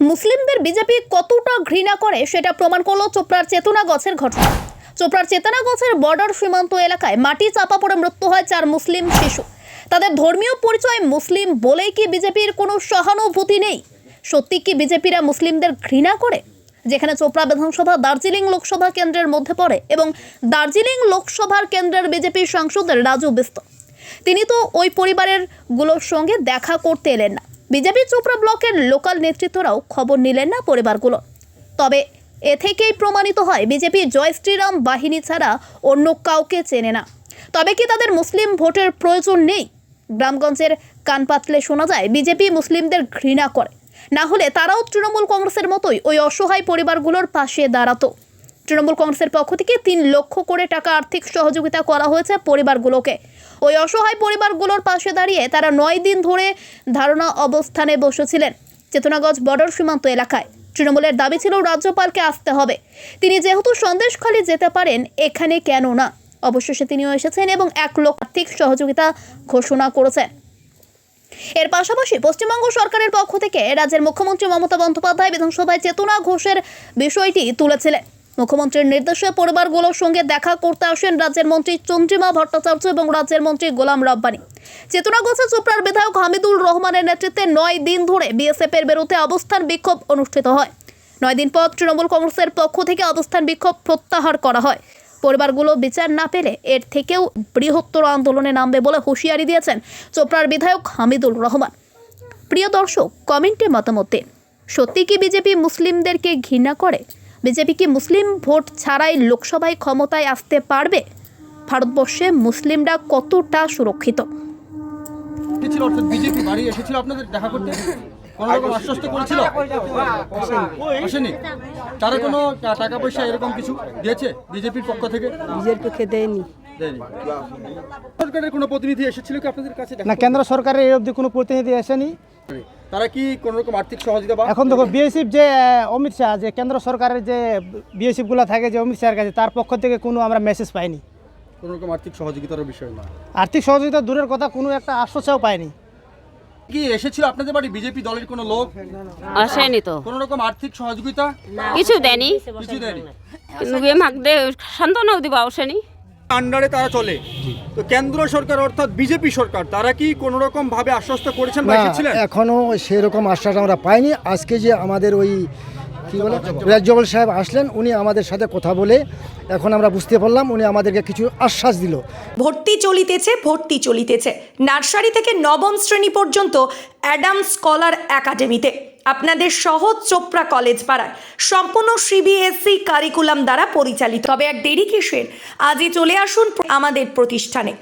মুসলিমদের বিজেপি কতটা ঘৃণা করে সেটা প্রমাণ করল চোপড়ার চেতনা গছের ঘটনা। চোপড়ার চেতনা গছের বর্ডার সীমান্ত এলাকায় মাটি চাপা পড়ে মৃত্যু হয় চার মুসলিম শিশু। তাদের ধর্মীয় পরিচয় মুসলিম বলেই কি বিজেপির কোনো সহানুভূতি নেই? সত্যি কি বিজেপিরা মুসলিমদের ঘৃণা করে? যেখানে চোপড়া বিধানসভা দার্জিলিং লোকসভা কেন্দ্রের মধ্যে পড়ে এবং দার্জিলিং লোকসভার কেন্দ্রের বিজেপি সাংসদ রাজু বিস্ত তিনি তো ওই পরিবারেরগুলোর সঙ্গে দেখা করতে এলেন না। বিজেপি চোপড়া ব্লকের লোকাল নেতৃত্বরাও খবর নিলেন না পরিবারগুলো। তবে এ থেকেই প্রমাণিত হয়, বিজেপি জয় শ্রীরাম বাহিনী ছাড়া অন্য কাউকে চেনে না। তবে কি তাদের মুসলিম ভোটের প্রয়োজন নেই? গ্রামগঞ্জের কান পাতলে শোনা যায়, বিজেপি মুসলিমদের ঘৃণা করে। না হলে তারাও তৃণমূল কংগ্রেসের মতোই ওই অসহায় পরিবারগুলোর পাশে দাঁড়াতো। তৃণমূল কংগ্রেসের পক্ষ থেকে তিন লক্ষ করে টাকা আর্থিক সহযোগিতা করা হয়েছে পরিবারগুলোকে। ওই অসহায় পরিবারগুলোর পাশে দাঁড়িয়ে তারা নয় দিন ধরে ধারণা অবস্থানে বসেছিলেন। চেতনাগঞ্জ বর্ডার সীমান্ত এলাকায়। তৃণমূলের দাবি ছিল রাজ্যপালকে আসতে হবে। তিনি যেহেতু সন্দেশখালী যেতে পারেন, এখানে কেন না? অবশেষে তিনিও এসেছেন এবং এক লক্ষ আর্থিক সহযোগিতা ঘোষণা করেছেন। এর পাশাপাশি পশ্চিমবঙ্গ সরকারের পক্ষ থেকে রাজ্যের মুখ্যমন্ত্রী মমতা বন্দ্যোপাধ্যায় বিধানসভায় চেতনা ঘোষের বিষয়টি তুলেছিলেন। মুখ্যমন্ত্রীর নির্দেশে পরিবারগুলোর সঙ্গে দেখা করতে আসেন রাজ্যের মন্ত্রী চন্দ্রিমা ভট্টাচার্য এবং রাজ্যের মন্ত্রী গোলাম রব্বানি। চেতনা ঘোষে চোপড়ার বিধায়ক হামিদুল রহমানের নেতৃত্বে নয় দিন ধরে বিএসএফ এর বিরুদ্ধে অবস্থান বিক্ষোভ অনুষ্ঠিত হয়। নয় দিন পর তৃণমূল কংগ্রেসের পক্ষ থেকে অবস্থান বিক্ষোভ প্রত্যাহার করা হয়। পরিবারগুলো বিচার না পেলে এর থেকেও বৃহত্তর আন্দোলনে নামবে বলে হুঁশিয়ারি দিয়েছেন চোপড়ার বিধায়ক হামিদুল রহমান। প্রিয় দর্শক, কমেন্টে মতামত দিন। সত্যি কি বিজেপি মুসলিমদেরকে ঘৃণা করে? বিজেপি কি মুসলিম ভোট ছাড়াই লোকসভায় ক্ষমতায় আসতে পারবে? ভারতবর্ষে মুসলিমরা কতটা সুরক্ষিত? এসেছিল বিজেপি বাড়ি এসেছিল আপনাদের দেখা করতে? কোনো আশ্বস্ত করেছিল? আসেনি। তারা কোনো টাকা পয়সা এরকম কিছু দিয়েছে বিজেপির পক্ষ থেকে? নিজের পক্ষে দেয়নি। দেয়নি। সরকারের কোনো প্রতিনিধি এসেছিল কি আপনাদের কাছে না কেন্দ্র সরকারের এই অবধি কোনো প্রতিনিধি আসেনি। করতে? তারা কি কোনো রকম আর্থিক সহযোগিতা বা এখন দেখো বিএসএফ যে অমিত শাহ যে কেন্দ্র সরকারের যে বিএসএফগুলো থাকে যে অমিত শাহের কাছে তার পক্ষ থেকে কোনো আমরা মেসেজ পাইনি। কোনো রকম আর্থিক সহযোগিতার বিষয় না আর্থিক সহযোগিতা দূরের কথা কোনো একটা আশ্বাসও পাইনি। কি এসেছিল আপনাদের বাড়ি? বিজেপি দলের কোনো লোক? আসেনি তো। কোনো রকম আর্থিক সহযোগিতা? কিছু দেয়নি। কিছু দেয়নি। কিন্তু এ মাক দে সান্ত্বনাও দিবা আসেনি আন্ডারে তারা চলে। তো কেন্দ্র সরকার অর্থাৎ বিজেপি সরকার তারা কি কোনো রকম ভাবে আশ্বস্ত করেছেন বা না এসেছিলেন? এখনও সেরকম আশ্বাস আমরা পাইনি। আজকে যে আমাদের ওই কি বলে? রাজ্যপাল সাহেব আসলেন উনি আমাদের সাথে কথা বলে এখন আমরা বুঝতে পারলাম উনি আমাদেরকে কিছু আশ্বাস দিল। ভর্তি চলিতেছে ভর্তি চলিতেছে। নার্সারি থেকে নবম শ্রেণি পর্যন্ত অ্যাডাম স্কলার একাডেমিতে। আপনাদের সহজ চোপড়া কলেজ পাড়ায় সম্পূর্ণ সিবিএসসি কারিকুলাম দ্বারা পরিচালিত। তবে আর দেরি কিসের? আজই চলে আসুন আমাদের প্রতিষ্ঠানে।